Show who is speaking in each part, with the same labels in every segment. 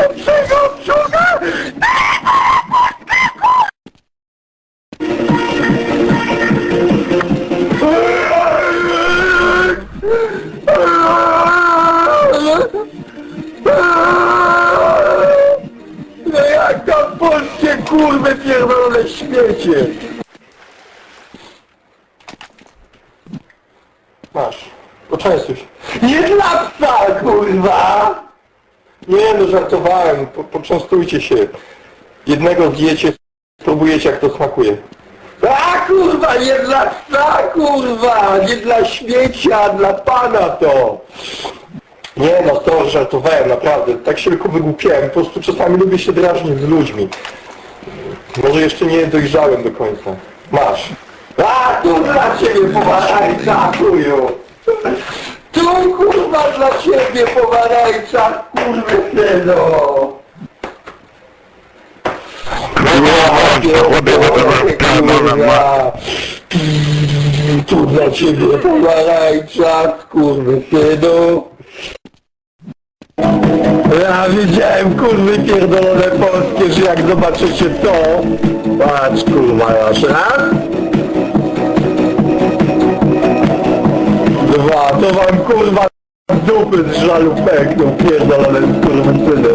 Speaker 1: najlepszego brzucha! Kurwy pierdolone śmiecie!
Speaker 2: Masz. Poczęstuj się.
Speaker 1: Nie dla psa, kurwa!
Speaker 2: Nie no, żartowałem. Po, poczęstujcie się. Jednego zjecie, spróbujecie jak to smakuje.
Speaker 1: A kurwa, nie dla psa, kurwa! Nie dla śmiecia, dla pana to!
Speaker 2: Nie no, to żartowałem, naprawdę. Tak się tylko wygłupiałem. Po prostu czasami lubię się drażnić z ludźmi. Może jeszcze nie dojrzałem do końca. Masz.
Speaker 1: A tu dla ciebie pomarańcza, chuju! Tu kurwa dla ciebie pomarańcza, kurwy syno! Kurwa. Tu dla ciebie pomarańcza, kurwy synu! Ja widziałem kurwy pierdolone polskie, że jak zobaczycie to, patrz kurwa raz, kurwa z dupy z żalu pękną, pierdolone skurwysyny.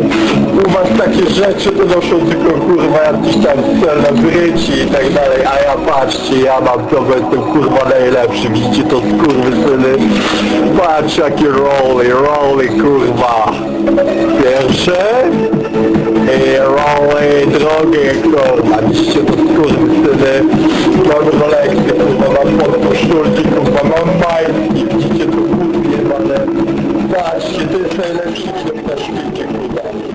Speaker 1: U was takie rzeczy to noszą tylko kurwa jakiś tam cel na bryci i tak dalej, a ja patrzcie, ja mam to, bo jestem kurwa najlepszy, widzicie to skurwysyny? Patrz jakie roly, roly kurwa. Pierwsze i roly drugie kurwa, widzicie to skurwysyny? Mam rolekcję, kurwa, mam pod patrzcie, to jest najlepszy widok na świecie, kurwa.